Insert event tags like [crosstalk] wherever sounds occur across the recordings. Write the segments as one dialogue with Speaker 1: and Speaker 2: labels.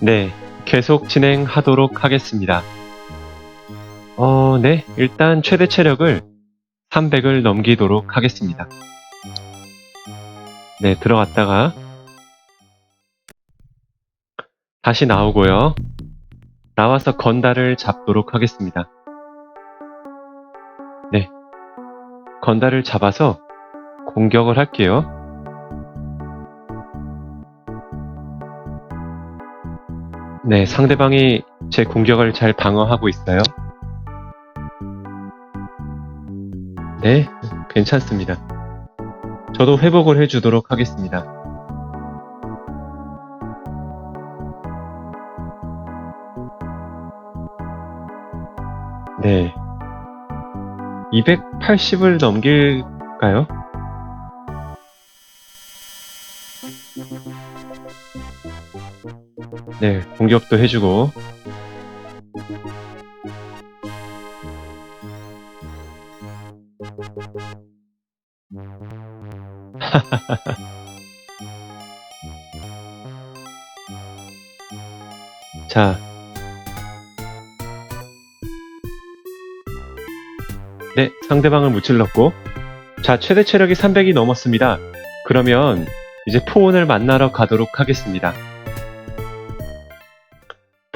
Speaker 1: 네, 계속 진행하도록 하겠습니다. 어, 네, 일단 최대 체력을 300을 넘기도록 하겠습니다. 네, 들어갔다가 다시 나오고요. 나와서 건달을 잡도록 하겠습니다. 네, 건달을 잡아서 공격을 할게요. 네, 상대방이 제 공격을 잘 방어하고 있어요. 네, 괜찮습니다. 저도 회복을 해주도록 하겠습니다. 네. 280을 넘길까요? 네, 공격도 해주고. [laughs] 자. 네, 상대방을 무찔렀고. 자, 최대 체력이 300이 넘었습니다. 그러면 이제 포온을 만나러 가도록 하겠습니다.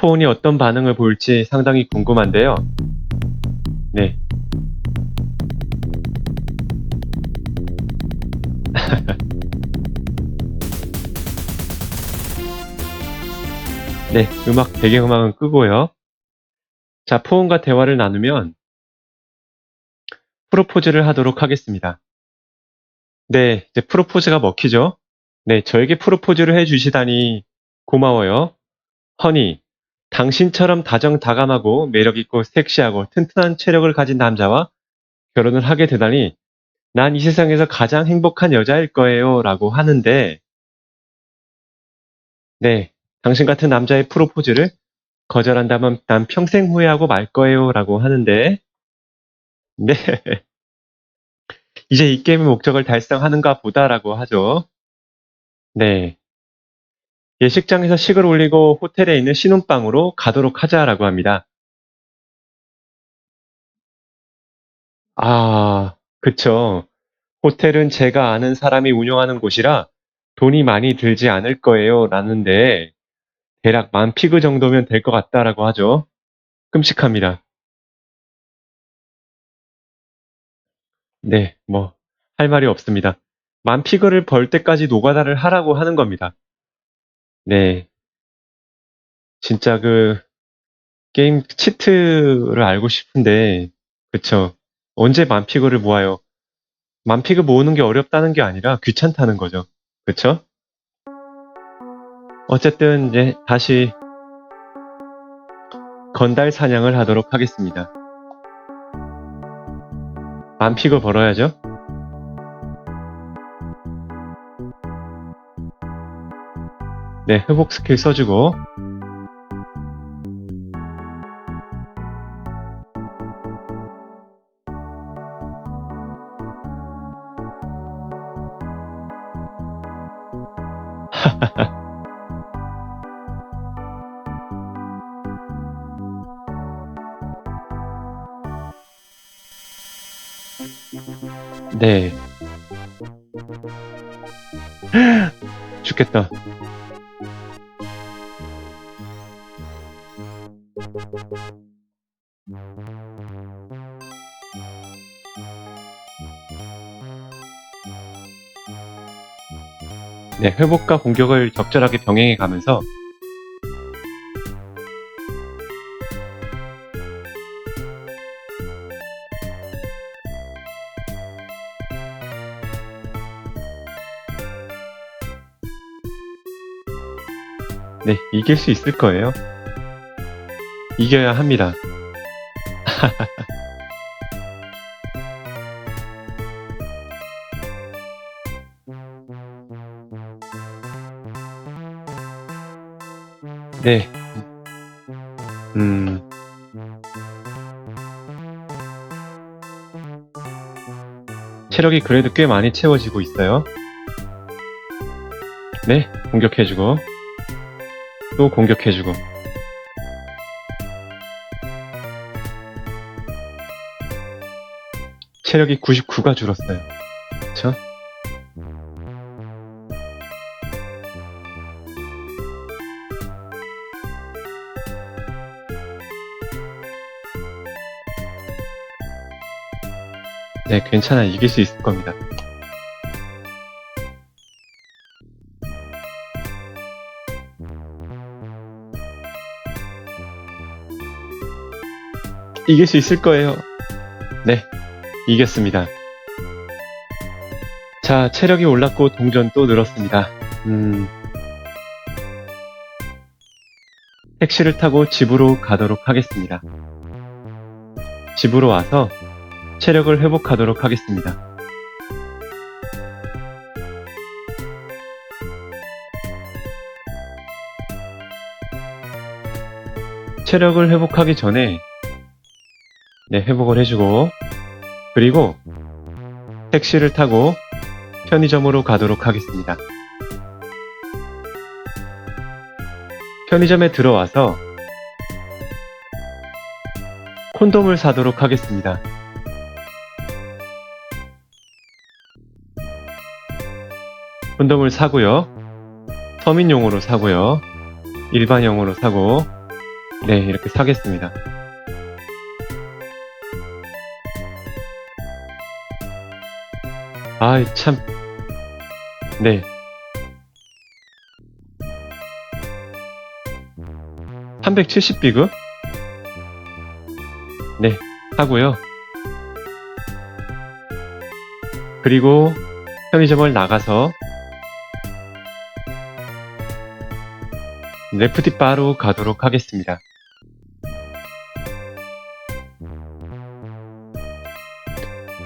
Speaker 1: 포온이 어떤 반응을 보일지 상당히 궁금한데요. 네. [laughs] 네, 음악, 배경음악은 끄고요. 자, 포온과 대화를 나누면 프로포즈를 하도록 하겠습니다. 네, 이제 프로포즈가 먹히죠? 네, 저에게 프로포즈를 해주시다니 고마워요. 허니, 당신처럼 다정다감하고 매력있고 섹시하고 튼튼한 체력을 가진 남자와 결혼을 하게 되다니 난 이 세상에서 가장 행복한 여자일 거예요. 라고 하는데, 네, 당신 같은 남자의 프로포즈를 거절한다면 난 평생 후회하고 말 거예요. 라고 하는데, 네. [laughs] 이제 이 게임의 목적을 달성하는가 보다라고 하죠. 네. 예식장에서 식을 올리고 호텔에 있는 신혼방으로 가도록 하자라고 합니다. 아, 그쵸. 호텔은 제가 아는 사람이 운영하는 곳이라 돈이 많이 들지 않을 거예요. 라는데, 대략 만 피그 정도면 될 것 같다라고 하죠. 끔찍합니다. 네, 뭐, 할 말이 없습니다. 만 피그를 벌 때까지 노가다를 하라고 하는 겁니다. 네. 진짜 그, 게임 치트를 알고 싶은데, 그쵸. 언제 만 피그를 모아요? 만 피그 모으는 게 어렵다는 게 아니라 귀찮다는 거죠. 그쵸? 어쨌든, 이제 다시 건달 사냥을 하도록 하겠습니다. 만 피그 벌어야죠. 네, 회복 스킬 써주고. [laughs] 네. [laughs] 죽겠다. 네, 회복과 공격을 적절하게 병행해 가면서 네, 이길 수 있을 거예요. 이겨야 합니다. 네. 음. 체력이 그래도 꽤 많이 채워지고 있어요. 네, 공격해주고. 또 공격해주고. 체력이 99가 줄었어요. 네, 괜찮아. 이길 수 있을 겁니다. 이길 수 있을 거예요. 네, 이겼습니다. 자, 체력이 올랐고 동전 또 늘었습니다. 음. 택시를 타고 집으로 가도록 하겠습니다. 집으로 와서 체력을 회복하도록 하겠습니다. 체력을 회복하기 전에 네, 회복을 해주고 그리고 택시를 타고 편의점으로 가도록 하겠습니다. 편의점에 들어와서 콘돔을 사도록 하겠습니다. 콘돔을 사고요. 서민용으로 사고요. 일반용으로 사고 네 이렇게 사겠습니다. 아이 참 네. (370 비급) 네 하고요 그리고 편의점을 나가서 레프티 바로 가도록 하겠습니다.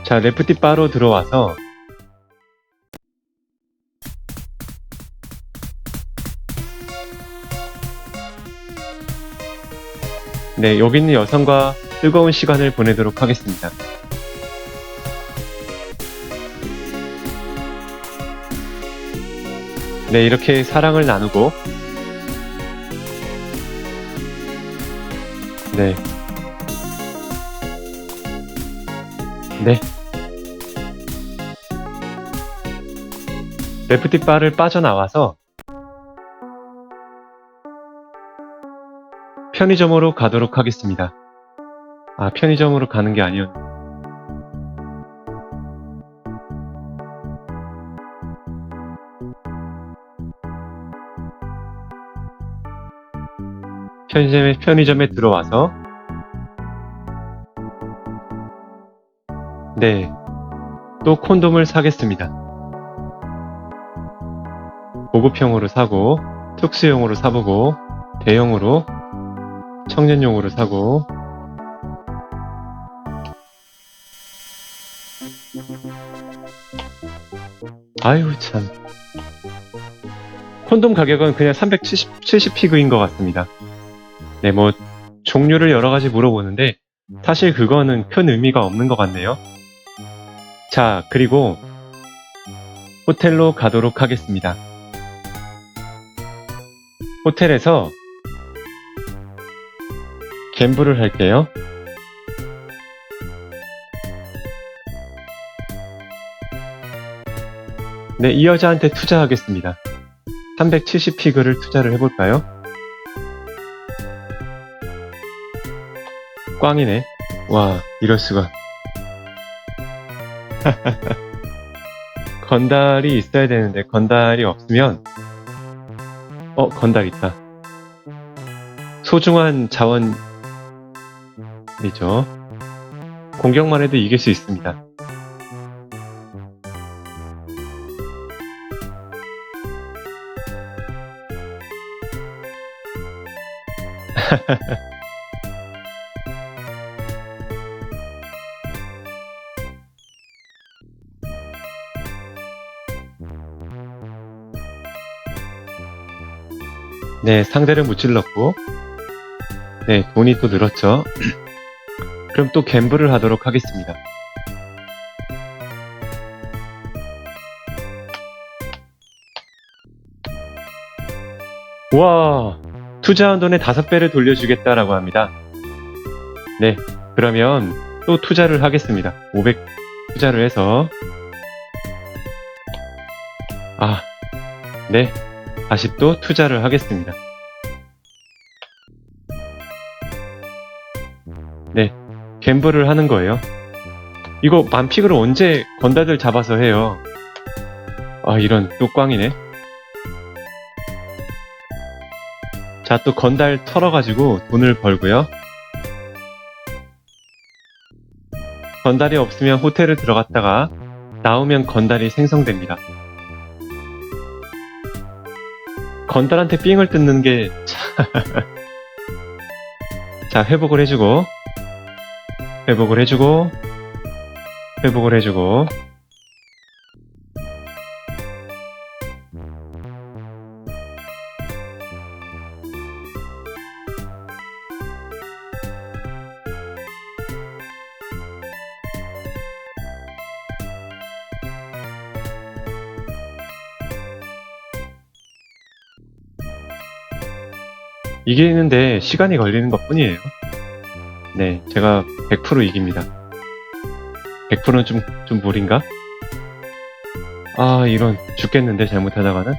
Speaker 1: 자, 레프티 바로 들어와서 네, 여기 있는 여성과 즐거운 시간을 보내도록 하겠습니다. 네, 이렇게 사랑을 나누고 네. 네. 레프티 바를 빠져나와서 편의점으로 가도록 하겠습니다. 아, 편의점으로 가는 게 아니었. 편의점에, 편의점에 들어와서 네, 또 콘돔을 사겠습니다. 고급형으로 사고, 특수형으로 사보고, 대형으로, 청년용으로 사고, 아유, 참. 콘돔 가격은 그냥 370, 70피그인 것 같습니다. 네, 뭐, 종류를 여러 가지 물어보는데, 사실 그거는 큰 의미가 없는 것 같네요. 자, 그리고 호텔로 가도록 하겠습니다. 호텔에서 갬블을 할게요. 네, 이 여자한테 투자하겠습니다. 370피그를 투자를 해볼까요? 꽝이네. 와, 이럴 수가. [laughs] 건달이 있어야 되는데 건달이 없으면 어 건달 있다 소중한 자원이죠 공격만 해도 이길 수 있습니다 [laughs] 네, 상대를 무찔렀고, 네, 돈이 또 늘었죠. [clears throat] 그럼 또 갬블을 하도록 하겠습니다. 와, 투자한 돈의 다섯 배를 돌려주겠다라고 합니다. 네, 그러면 또 투자를 하겠습니다. 500 투자를 해서 아, 네, 다시 또 투자를 하겠습니다. 네, 갬블을 하는 거예요. 이거 만픽으로 언제 건달들 잡아서 해요? 아, 이런 또 꽝이네. 자, 또 건달 털어가지고 돈을 벌고요. 건달이 없으면 호텔을 들어갔다가 나오면 건달이 생성됩니다. 건달한테 삥을 뜯는 게 [laughs] 자, 회복을 해주고 회복을 해주고 회복을 해주고 이기는데 시간이 걸리는 것 뿐이에요. 네, 제가 100% 이깁니다. 100%는 좀, 좀 무리인가? 아, 이런, 죽겠는데, 잘못하다가는?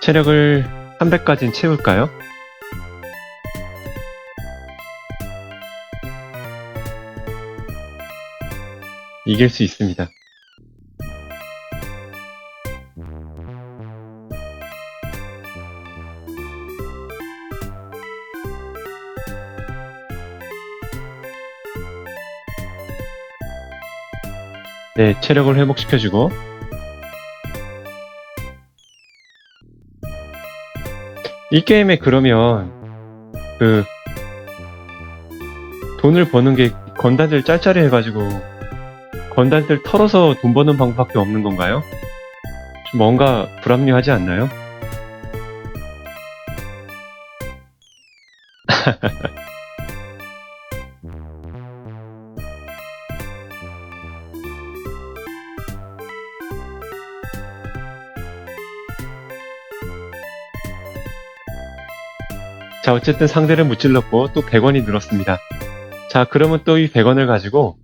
Speaker 1: 체력을 300까지는 채울까요? 이길 수 있습니다. 네, 체력을 회복시켜주고 이 게임에 그러면 그 돈을 버는 게 건단들 짤짤이 해가지고 건달들 털어서 돈 버는 방법밖에 없는 건가요? 좀 뭔가 불합리하지 않나요? [laughs] 자, 어쨌든 상대를 무찔렀고 또 100원이 늘었습니다. 자, 그러면 또 이 100원을 가지고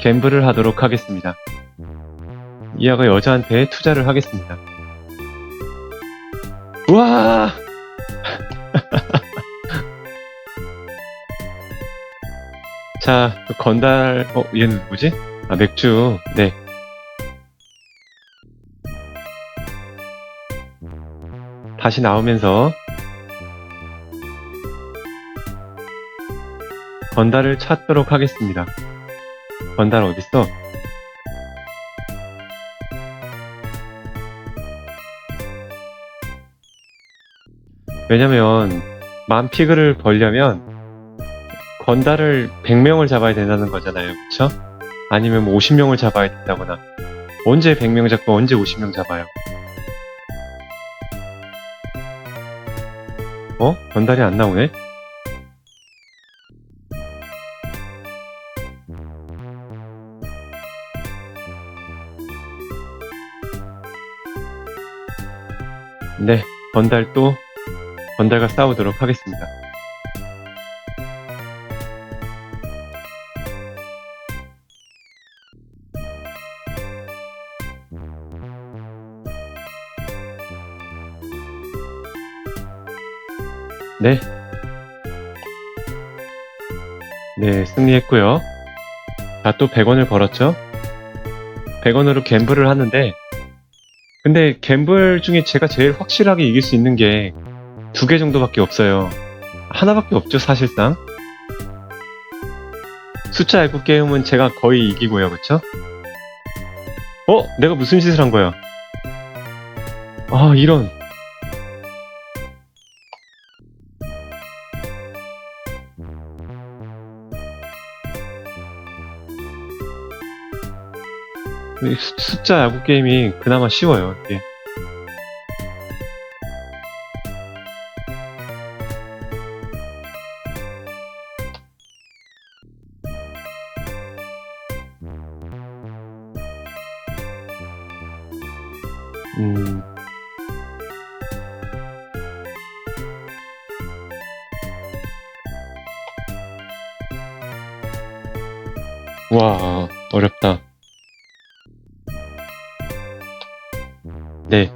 Speaker 1: 갬블을 하도록 하겠습니다. 이아가 여자한테 투자를 하겠습니다. 우와! [laughs] 자, 또 건달, 어, 얘는 누구지? 아, 맥주. 네. 다시 나오면서 건달을 찾도록 하겠습니다. 건달 어딨어? 왜냐면 만피그를 벌려면 건달을 100명을 잡아야 된다는 거잖아요. 그쵸? 아니면 뭐 50명을 잡아야 된다거나 언제 100명 잡고 언제 50명 잡아요? 어? 건달이 안 나오네? 네, 건달 또 건달과 싸우도록 하겠습니다. 네. 네, 승리했고요. 자, 또 100원을 벌었죠? 100원으로 갬블을 하는데 근데 갬블 중에 제가 제일 확실하게 이길 수 있는 게 두 개 정도밖에 없어요. 하나밖에 없죠, 사실상. 숫자 알고 게임은 제가 거의 이기고요, 그쵸? 어? 내가 무슨 짓을 한 거야? 아, 이런. 숫자 야구 게임이 그나마 쉬워요. 이게. 음. 와, 어렵다. 네.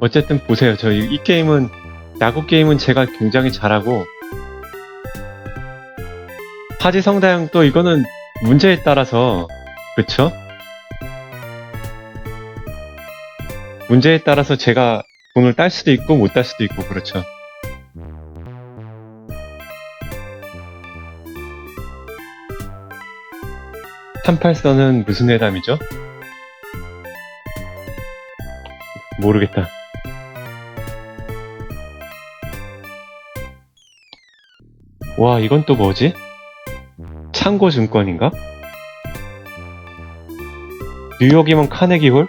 Speaker 1: 어쨌든 보세요. 저 이 게임은, 야구 게임은 제가 굉장히 잘하고, 하지 성다형 또 이거는 문제에 따라서, 그쵸? 문제에 따라서 제가 돈을 딸 수도 있고 못 딸 수도 있고 그렇죠. 삼팔선은 무슨 회담이죠? 모르겠다. 와, 이건 또 뭐지? 창고증권인가? 뉴욕이면 카네기홀?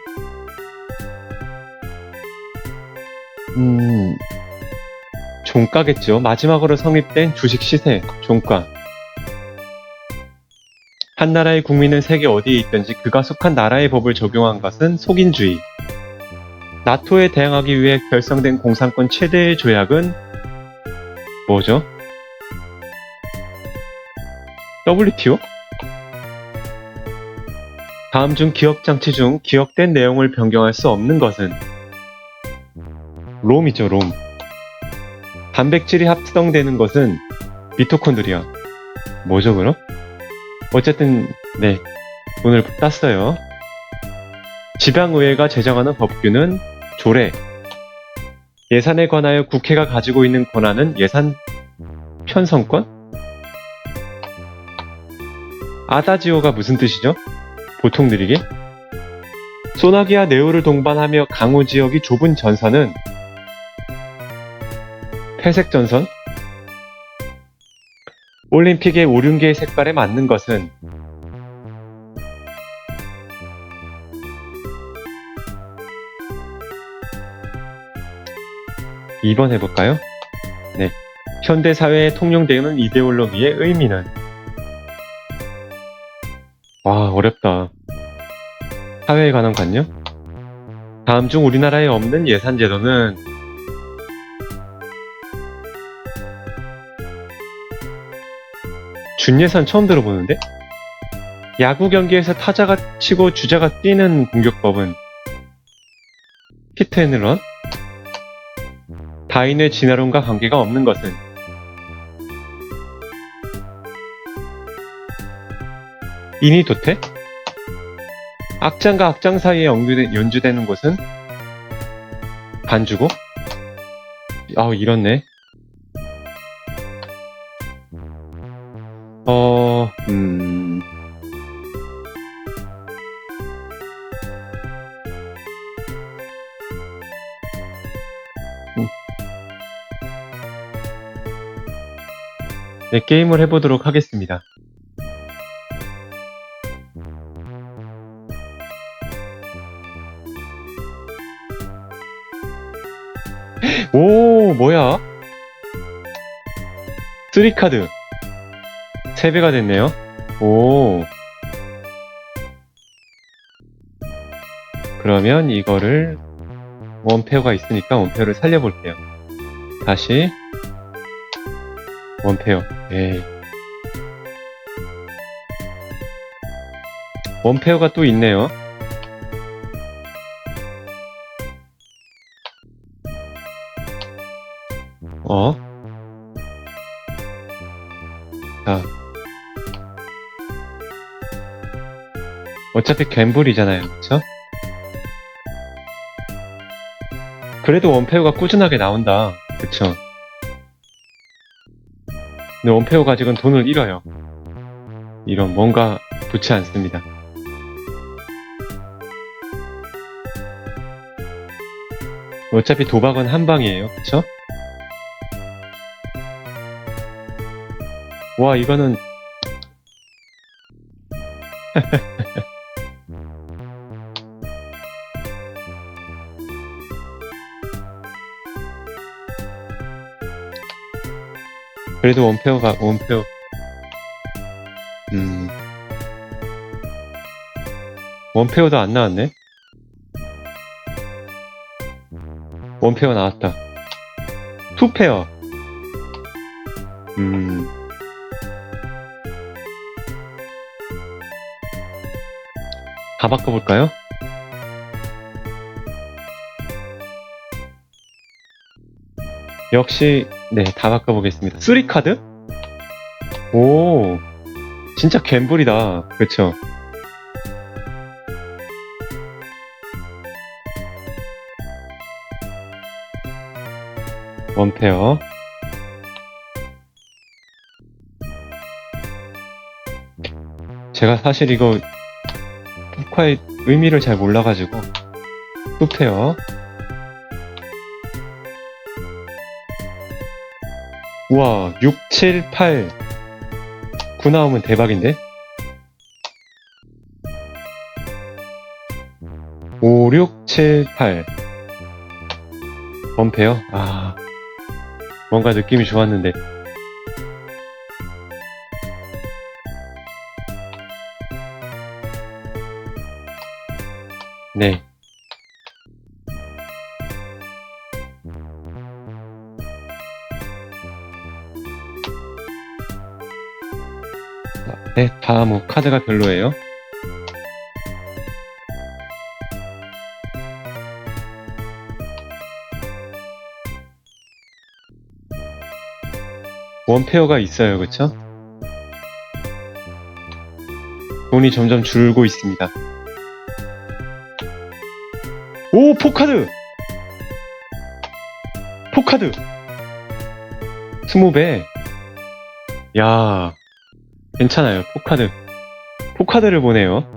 Speaker 1: 음, 종가겠죠. 마지막으로 성립된 주식 시세, 종가. 한 나라의 국민은 세계 어디에 있든지 그가 속한 나라의 법을 적용한 것은 속인주의. 나토에 대항하기 위해 결성된 공산권 최대의 조약은 뭐죠? WTO? 다음 중 기억 장치 중 기억된 내용을 변경할 수 없는 것은 롬이죠, 롬. 단백질이 합성되는 것은 미토콘드리아. 뭐죠, 그럼? 어쨌든, 네. 오늘 땄어요. 지방의회가 제정하는 법규는 조례. 예산에 관하여 국회가 가지고 있는 권한은 예산 편성권? 아다지오가 무슨 뜻이죠? 보통 느리게? 소나기와 네오를 동반하며 강우 지역이 좁은 전선은 회색 전선? 올림픽의 오륜계의 색깔에 맞는 것은 (2번) 해볼까요? 네. 현대사회에 통용되는 이데올로기의 의미는 와 어렵다 사회에 관한 관념? 다음 중 우리나라에 없는 예산 제도는 준예산 처음 들어보는데? 야구 경기에서 타자가 치고 주자가 뛰는 공격법은 히트앤 런? 다인의 진화론과 관계가 없는 것은 이니도테? 악장과 악장 사이에 연주되, 연주되는 곳은 반주고? 아우 이렇네 어, 네, 게임을 해보도록 하겠습니다. 오, 뭐야? 쓰리카드. 3배가 됐네요. 오. 그러면 이거를 원페어가 있으니까 원페어를 살려볼게요. 다시 원페어. 예. 원페어가 또 있네요. 어? 자. 어차피 갬블이잖아요. 그쵸? 그래도 원페어가 꾸준하게 나온다. 그쵸? 근데 원페어 가지고는 돈을 잃어요. 이런 뭔가 좋지 않습니다. 어차피 도박은 한 방이에요. 그쵸? 와, 이거는 [laughs] 그래도 원페어가 원페어 음 원페어도 안 나왔네 원페어 나왔다. 투페어. 음. 다 바꿔볼까요? 역시, 네, 다 바꿔보겠습니다. 쓰리 카드? 오, 진짜 갬블이다. 그쵸? 원페어. 제가 사실 이거 포카의 의미를 잘 몰라가지고 투페어. 우와 6, 7, 8 9 나오면 대박인데? 5, 6, 7, 8 원페어? 아 뭔가 느낌이 좋았는데 네 네, 다음 후 카드가 별로예요. 원페어가 있어요, 그쵸? 돈이 점점 줄고 있습니다. 오, 포카드! 포카드! 20배. 야, 괜찮아요. 포카드. 포카드를 보내요.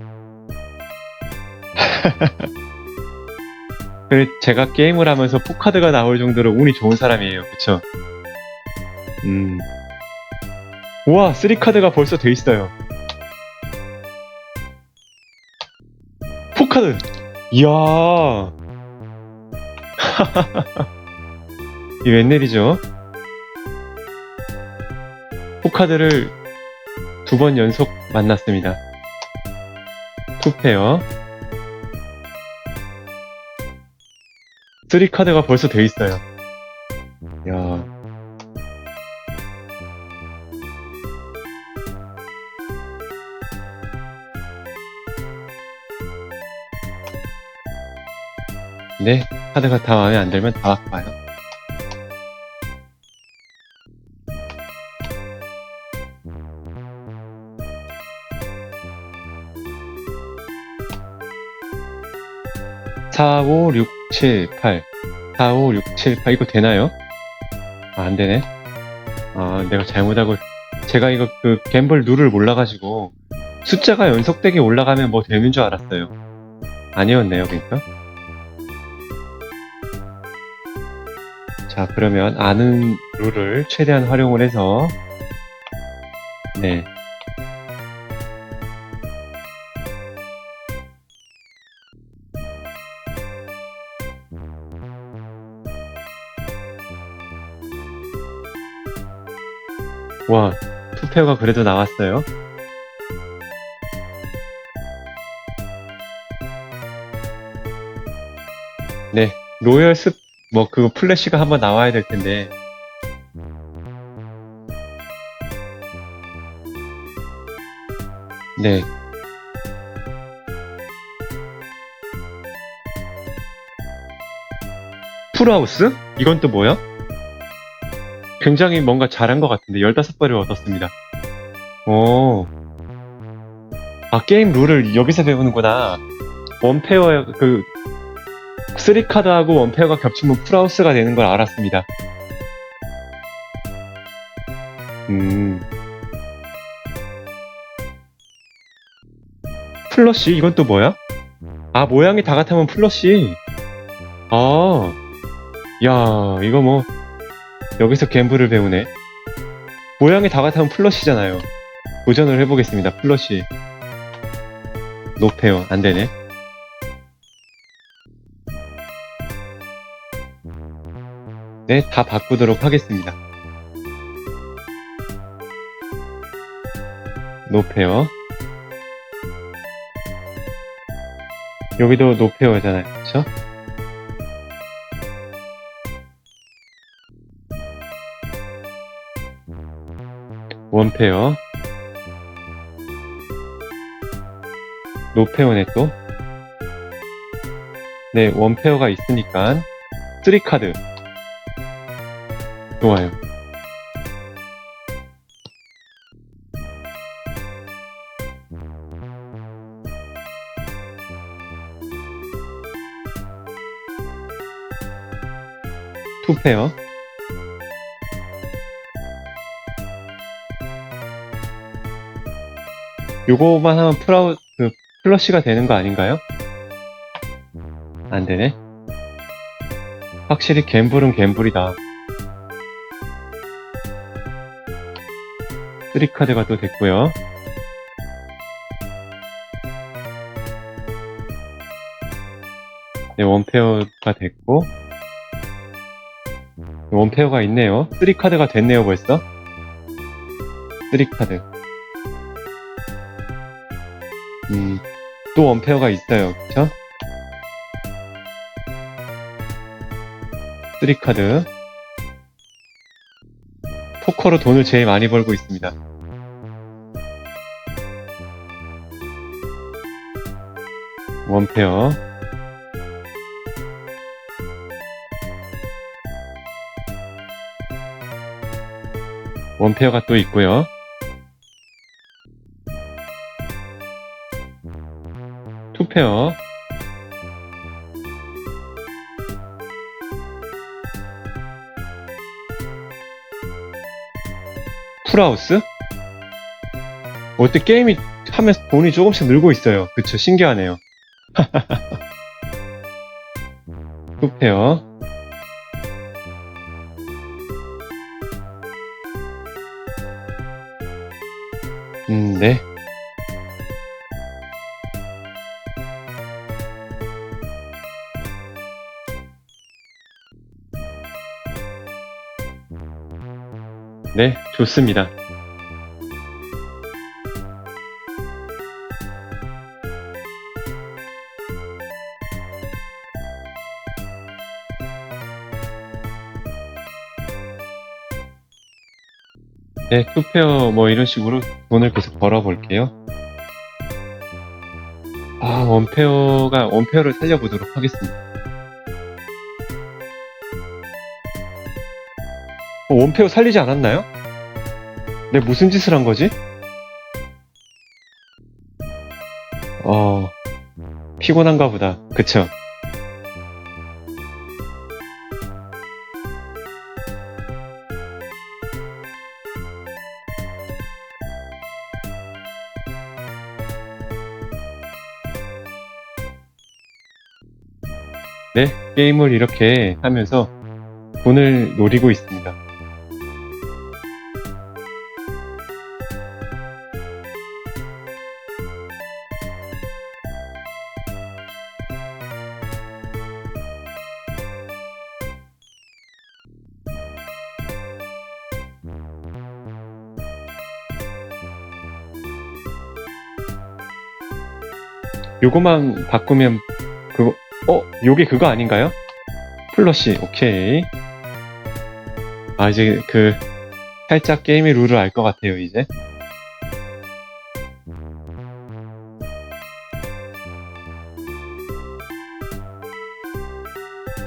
Speaker 1: [laughs] 그 제가 게임을 하면서 포카드가 나올 정도로 운이 좋은 사람이에요. 그쵸? 음. 우와, 3카드가 벌써 돼 있어요. 포카드! 이야. [laughs] 이 웬일이죠? 포카드를 두 번 연속 만났습니다. 투페어. 3카드가 벌써 돼 있어요. 야 네, 카드가 다 마음에 안 들면 다 바꿔요. 사, 오, 육, 칠, 팔. 4, 5, 6, 7, 8 이거 되나요? 아, 안 되네. 아, 내가 잘못하고 제가 이거 그 갬블 룰을 몰라가지고 숫자가 연속되게 올라가면 뭐 되는 줄 알았어요. 아니었네요, 그러니까. 자, 그러면 아는 룰을 최대한 활용을 해서 네. 와, 투페어가 그래도 나왔어요. 네, 로열 스, 뭐, 그거 플래시가 한번 나와야 될 텐데. 네. 풀하우스? 이건 또 뭐야? 굉장히 뭔가 잘한 것 같은데 15발을 얻었습니다. 오. 아 게임 룰을 여기서 배우는구나. 원페어 그 3카드하고 원페어가 겹치면 풀하우스가 되는 걸 알았습니다. 음. 플러시 이건 또 뭐야? 아 모양이 다 같으면 플러시. 아. 야, 이거 뭐 여기서 갬블을 배우네. 모양이 다 같으면 플러시잖아요. 도전을 해보겠습니다. 플러시. 높아요. 안 되네. 네, 다 바꾸도록 하겠습니다. 높아요. 여기도 높아요잖아요. 그쵸? 원페어. 노페어네 또. 네, 원페어가 있으니까 3카드. 좋아요. 투페어. 요거만 하면 프라우, 그, 플러시가 되는 거 아닌가요? 안 되네. 확실히 갬블은 갬블이다. 3카드가 또 됐고요. 네, 원페어가 됐고. 원페어가 있네요. 3카드가 됐네요, 벌써. 3카드. 또 원페어가 있어요. 그쵸? 3카드. 포커로 돈을 제일 많이 벌고 있습니다. 원페어. 원페어가 또 있고요. 투페어. 풀하우스? 어때 게임이 하면서 돈이 조금씩 늘고 있어요. 그쵸, 신기하네요. [laughs] 투페어. 음, 네. 네, 좋습니다. 네, 투페어 뭐 이런 식으로 돈을 계속 벌어볼게요. 아, 원페어가, 원페어를 살려보도록 하겠습니다. 원페어 살리지 않았나요? 내 무슨 짓을 한 거지? 어, 피곤한가 보다. 그쵸? 네, 게임을 이렇게 하면서 돈을 노리고 있습니다. 요거만 바꾸면 그거 어? 요게 그거 아닌가요? 플러시 오케이. 아 이제 그 살짝 게임의 룰을 알 것 같아요 이제.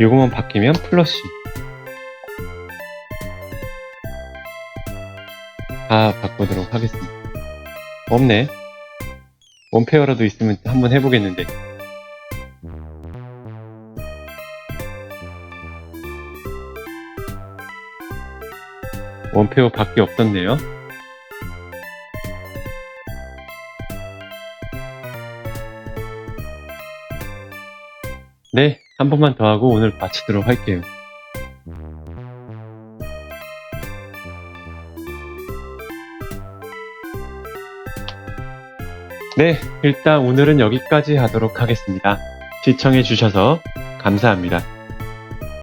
Speaker 1: 요거만 바뀌면 플러시. 다 바꾸도록 하겠습니다. 없네 원페어라도 있으면 한번 해보겠는데 원페어 밖에 없었네요. 네, 한 번만 더 하고 오늘 마치도록 할게요. 네, 일단 오늘은 여기까지 하도록 하겠습니다. 시청해주셔서 감사합니다.